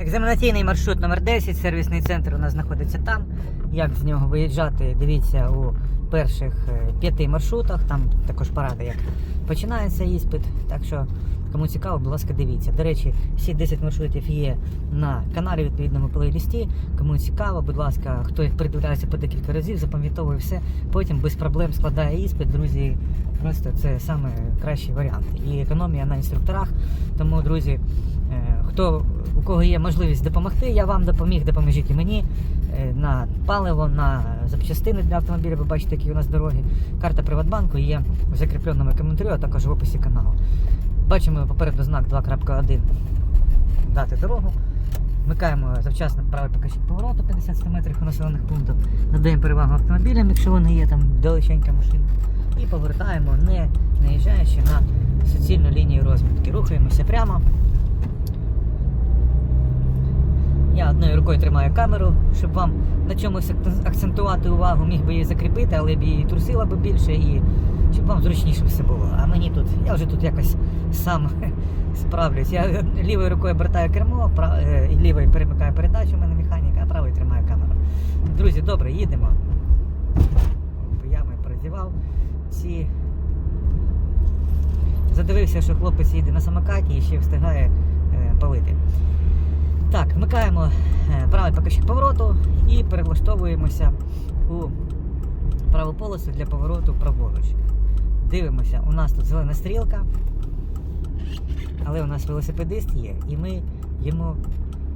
Екзаменаційний маршрут номер 10 сервісний центр у нас знаходиться там. Як з нього виїжджати, дивіться у перших е, п'яти маршрутах. Там також поради, як починається іспит. Так що, кому цікаво, будь ласка, дивіться. До речі, всі 10 маршрутів є на каналі відповідному плейлісті. Кому цікаво, будь ласка, хто їх передивляється по декілька разів, запам'ятовує все. Потім без проблем складає іспит. Друзі, просто це саме кращий варіант. І економія на інструкторах. Тому, друзі, е, хто у кого є можливість допомогти, я вам допоміг, допоможіть і мені е, на паливо, на запчастини для автомобіля. Ви бачите, які у нас дороги. Карта Приватбанку є в закріпленому коментарі, а також в описі каналу. Бачимо попереду знак 2.1 дати дорогу. Вмикаємо завчасно правий покажчик повороту 50 100 метрів у населених пунктах. Надаємо перевагу автомобілям, якщо вони є там далеченька машина. І повертаємо, не наїжджаючи на суцільну лінію розмітки. Рухаємося прямо. Я одною рукою тримаю камеру, щоб вам на чомусь акцентувати увагу, міг би її закріпити, але б її трусила би більше і вам зручніше все було. А мені тут, я вже тут якось сам справлюсь. Я лівою рукою обертаю кермо, пра- е, лівою перемикаю передачу, у мене механіка, а правою тримаю камеру. Друзі, добре, їдемо. Я ми прозівав. Всі задивився, що хлопець їде на самокаті і ще встигає е, палити. Так, вмикаємо е, правий покажчик повороту і перелаштовуємося у праву полосу для повороту праворуч. Дивимося, у нас тут зелена стрілка, але у нас велосипедист є, і ми йому.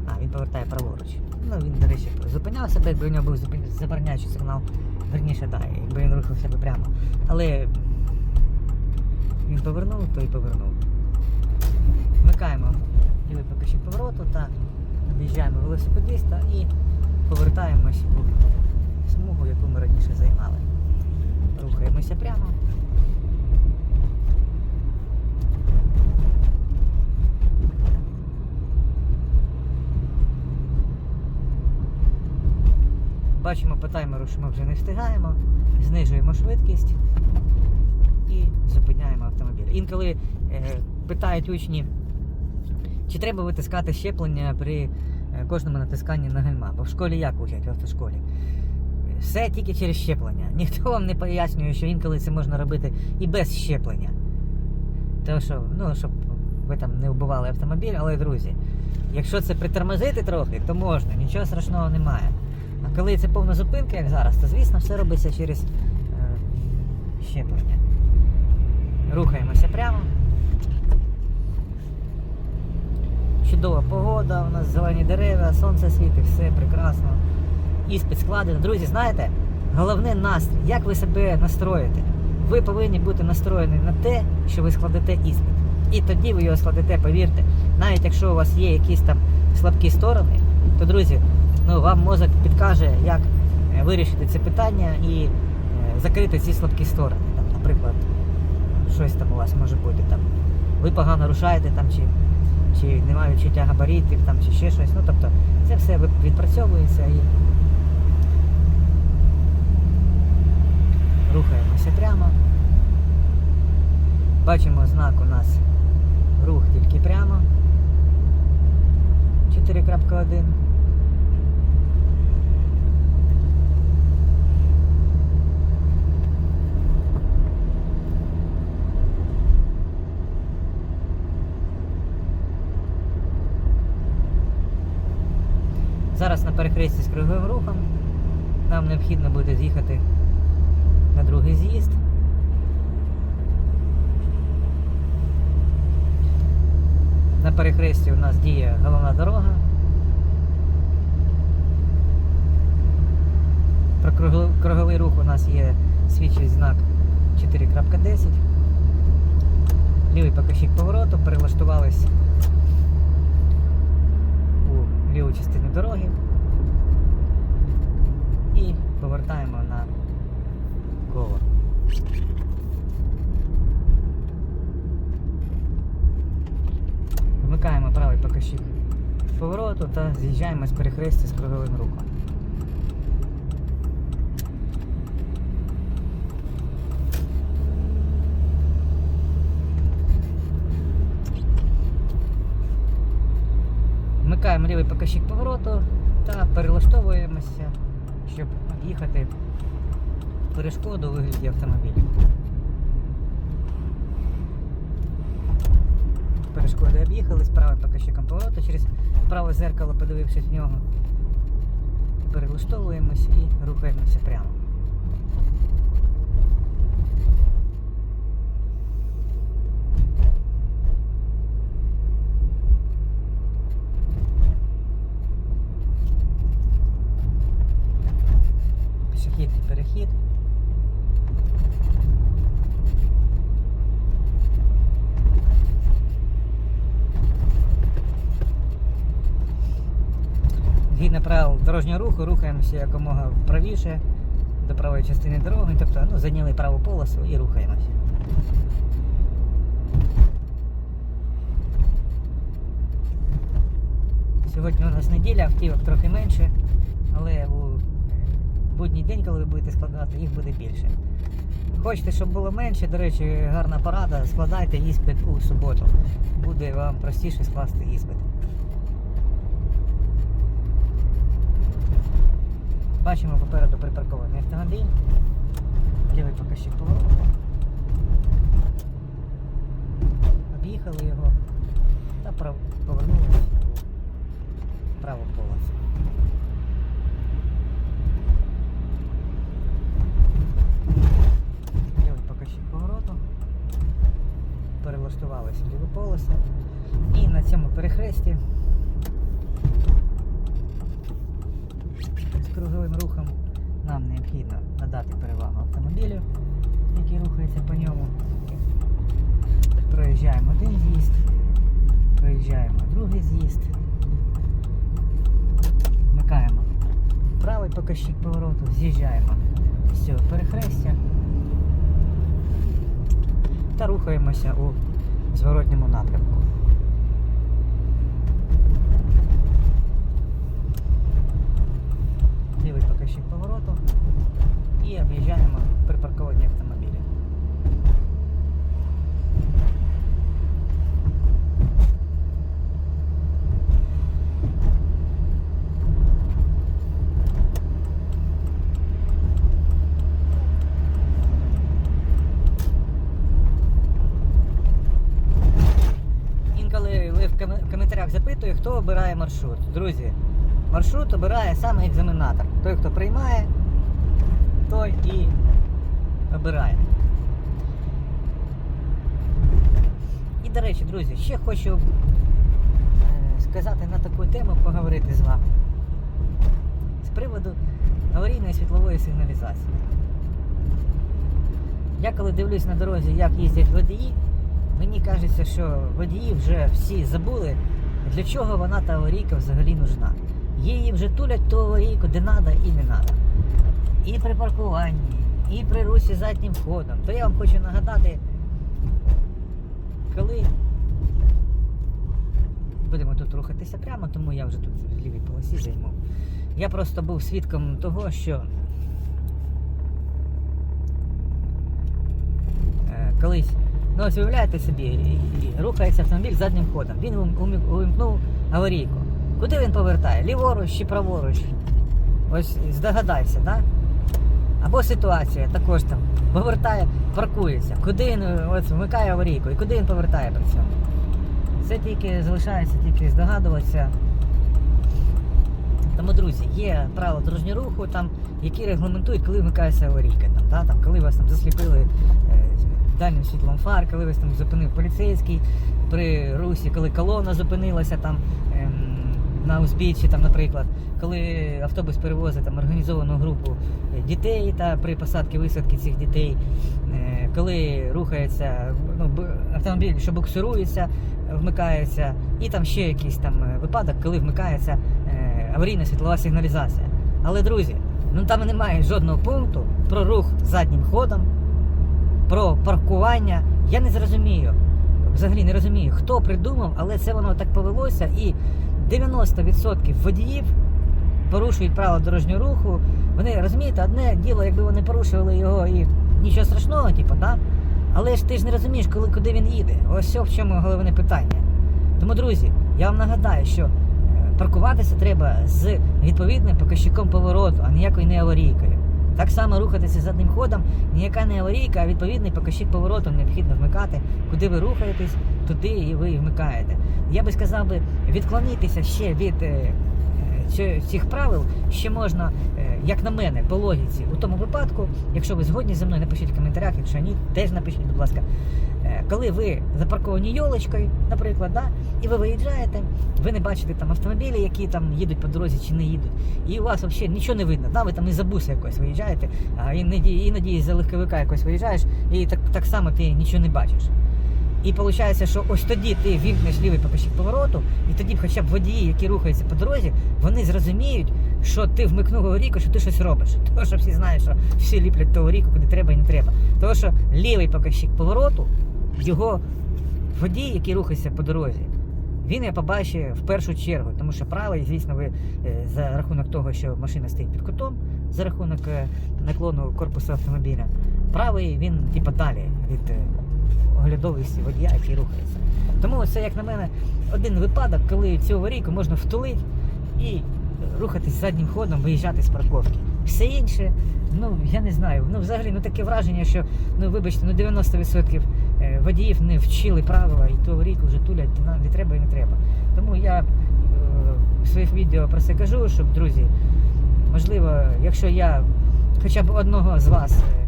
А, він повертає праворуч. Ну, він, до речі, зупиняв себе, якби у нього був забороняючий сигнал. Верніше, так, якби він рухав себе прямо. Але він повернув, то й повернув. Вмикаємо лівий покажчик повороту та об'їжджаємо велосипедиста і повертаємось у смугу, яку ми раніше займали. Рухаємося прямо. Бачимо по таймеру, що ми вже не встигаємо, знижуємо швидкість і зупиняємо автомобіль. Інколи е, питають учні, чи треба витискати щеплення при е, кожному натисканні на гальма? Бо в школі як учать в автошколі? Все тільки через щеплення. Ніхто вам не пояснює, що інколи це можна робити і без щеплення. Тому що, ну, щоб ви там не вбивали автомобіль, але друзі, якщо це притормозити трохи, то можна, нічого страшного немає. Коли це повна зупинка, як зараз, то звісно все робиться через е, щеплення. Рухаємося прямо. Чудова погода, у нас зелені дерева, сонце світить, все прекрасно. Іспит складено. Друзі, знаєте, головне настрій. Як ви себе настроїте? Ви повинні бути настроєні на те, що ви складете іспит. І тоді ви його складете, повірте. Навіть якщо у вас є якісь там слабкі сторони, то друзі, ну вам мозок підкаже, як е, вирішити це питання і е, закрити ці слабкі сторони. Там, наприклад, щось там у вас може бути там. Ви погано рушаєте там чи, чи немає відчуття габаритів, там, чи ще щось. Ну тобто це все відпрацьовується і рухаємося прямо. Бачимо знак у нас рух тільки прямо. 4.1. Зараз на перехресті з круговим рухом нам необхідно буде з'їхати на другий з'їзд. На перехресті у нас діє головна дорога. Про круговий рух у нас є свідчий знак 4.10. Лівий покажчик повороту, перелаштувались у ліву частину дороги повертаємо на коло. Вмикаємо правий покажчик повороту та з'їжджаємо з перехрестя з круговим рухом. Вмикаємо лівий показчик повороту та перелаштовуємося, щоб об'їхати перешкоду у вигляді автомобіля. Перешкоди об'їхали справа показчиком повороту через праве зеркало, подивившись в нього. Перелаштовуємось і рухаємося прямо. Перехід. Згідно правил дорожнього руху, рухаємося якомога правіше до правої частини дороги, тобто ну, зайняли праву полосу і рухаємося. Сьогодні у нас неділя, автівок трохи менше, але у будній день, коли ви будете складати, їх буде більше. Хочете, щоб було менше, до речі, гарна порада, складайте іспит у суботу. Буде вам простіше скласти іспит. Бачимо попереду припаркований автомобіль. Лівий показчик повороту. Об'їхали його та повернулися у праву полосу. Лівий показчик повороту. Перелаштувалися в ліву полосу. І на цьому перехресті з круговим рухом нам необхідно надати перевагу автомобілю, який рухається по ньому. Проїжджаємо один з'їзд, проїжджаємо другий з'їзд, вмикаємо правий показчик повороту, з'їжджаємо з цього перехрестя та рухаємося у зворотньому напрямку. лівий показчик повороту і об'їжджаємо припарковані автомобілі. Інколи ви в ком- в коментарях запитуєте, хто обирає маршрут. Друзі, маршрут обирає саме екзаменатор. Той, хто приймає, той і обирає. І, до речі, друзі, ще хочу е, сказати на таку тему, поговорити з вами. З приводу аварійної світлової сигналізації. Я коли дивлюсь на дорозі, як їздять водії, мені кажеться, що водії вже всі забули, для чого вона та аварійка взагалі нужна. Її вже тулять ту аварійку, де треба і не треба. І при паркуванні, і при русі заднім ходом. То я вам хочу нагадати, коли будемо тут рухатися прямо, тому я вже тут в лівій полосі займу. Я просто був свідком того, що е, колись, ну ось уявляєте собі, рухається автомобіль заднім ходом. Він увімкнув аварійку. Куди він повертає? Ліворуч чи праворуч? Ось здогадайся, да? Або ситуація також там повертає, паркується. Куди він ось, вмикає аварійку і куди він повертає при цьому? Це тільки залишається тільки здогадуватися. Тому, друзі, є правила дорожнього руху, там, які регламентують, коли вмикається аварійка. Там, да, там, коли вас там засліпили е, дальнім світлом фар, коли вас там зупинив поліцейський при русі, коли колона зупинилася там ем, на узбіччі, там, наприклад, коли автобус перевозить там, організовану групу е, дітей та при посадці висадки цих дітей, е, коли рухається ну, автомобіль, що буксирується, вмикається, і там ще якийсь там е, випадок, коли вмикається е, аварійна світлова сигналізація. Але, друзі, ну там немає жодного пункту про рух заднім ходом, про паркування. Я не зрозумію. Взагалі не розумію, хто придумав, але це воно так повелося, і 90% водіїв порушують правила дорожнього руху. Вони розумієте, одне діло, якби вони порушували його і нічого страшного, типу, да? Але ж ти ж не розумієш, коли куди він їде. Ось в чому головне питання. Тому, друзі, я вам нагадаю, що е, паркуватися треба з відповідним показчиком повороту, а ніякою не аварійкою. Так само рухатися задним ходом, ніяка не аварійка, а відповідний показчик повороту необхідно вмикати. Куди ви рухаєтесь, туди і ви вмикаєте. Я би сказав би, відклонитися ще від е, цих правил ще можна, е, як на мене, по логіці. У тому випадку, якщо ви згодні зі мною, напишіть в коментарях, якщо ні, теж напишіть, будь ласка. Е, Коли ви запарковані йолочкою, наприклад, да, і ви виїжджаєте, ви не бачите там автомобілі, які там їдуть по дорозі чи не їдуть, і у вас взагалі нічого не видно. Да, ви там із-за буса якось виїжджаєте, а іноді, іноді за легковика якось виїжджаєш, і так, так само ти нічого не бачиш. І виходить, що ось тоді ти вімкнеш лівий показчик повороту, і тоді хоча б водії, які рухаються по дорозі, вони зрозуміють, що ти вмикнув аварійку, що ти щось робиш. Тому що всі знають, що всі ліплять ту аварійку, куди треба і не треба. Тому що лівий показчик повороту, його водій, який рухається по дорозі, він я побачив в першу чергу, тому що правий, звісно, ви е, за рахунок того, що машина стоїть під кутом, за рахунок е, наклону корпусу автомобіля, правий він типа далі від е, оглядовості водія, який рухається. Тому це, як на мене, один випадок, коли цю аварійку можна втулити і рухатись заднім ходом, виїжджати з парковки. Все інше, ну я не знаю. Ну взагалі ну таке враження, що ну вибачте, ну 90% е, водіїв не вчили правила і ту аварійку вже тулять не треба і не треба. Тому я е, в своїх відео про це кажу, щоб друзі, можливо, якщо я хоча б одного з вас е,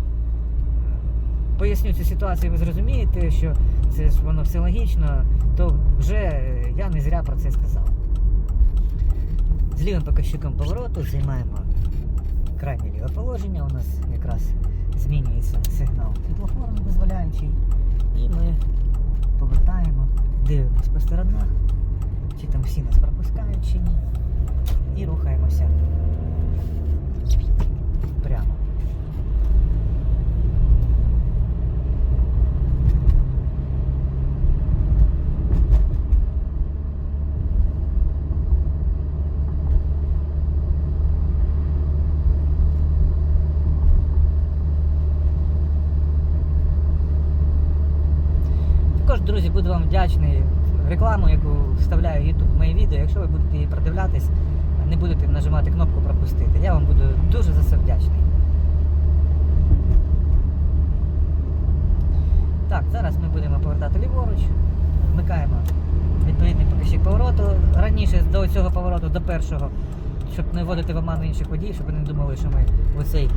поясню цю ситуацію, ви зрозумієте, що це ж воно все логічно, то вже е, я не зря про це сказав. З лівим показчиком повороту займаємо крайнє ліве положення. У нас якраз змінюється сигнал світлофору дозволяючий. І ми повертаємо, дивимося по сторонах, чи там всі нас пропускають чи ні. І рухаємося прямо. Також, друзі, буду вам вдячний рекламу, яку вставляю YouTube в мої відео. Якщо ви будете її продивлятись, не будете нажимати кнопку пропустити. Я вам буду дуже за це вдячний. Так, зараз ми будемо повертати ліворуч, вмикаємо відповідний показчик повороту. Раніше до цього повороту, до першого, щоб не вводити в оману інших водіїв, щоб вони не думали, що ми оцей е,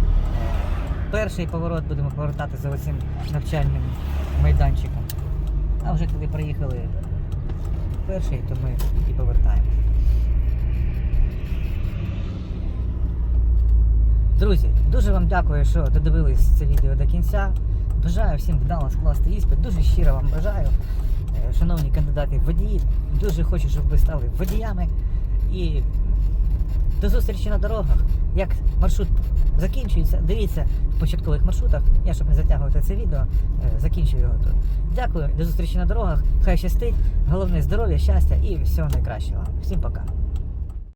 перший поворот будемо повертати за оцим навчальним майданчиком. А вже коли приїхали перший, то ми і повертаємо. Друзі, дуже вам дякую, що додивились це відео до кінця. Бажаю всім вдало скласти іспит. Дуже щиро вам бажаю, Е, шановні кандидати водії. Дуже хочу, щоб ви стали водіями. І до зустрічі на дорогах. Як маршрут закінчується, дивіться в початкових маршрутах. Я щоб не затягувати це відео, е, закінчую його тут. Дякую, до зустрічі на дорогах. Хай щастить. Головне здоров'я, щастя і всього найкращого. Всім пока.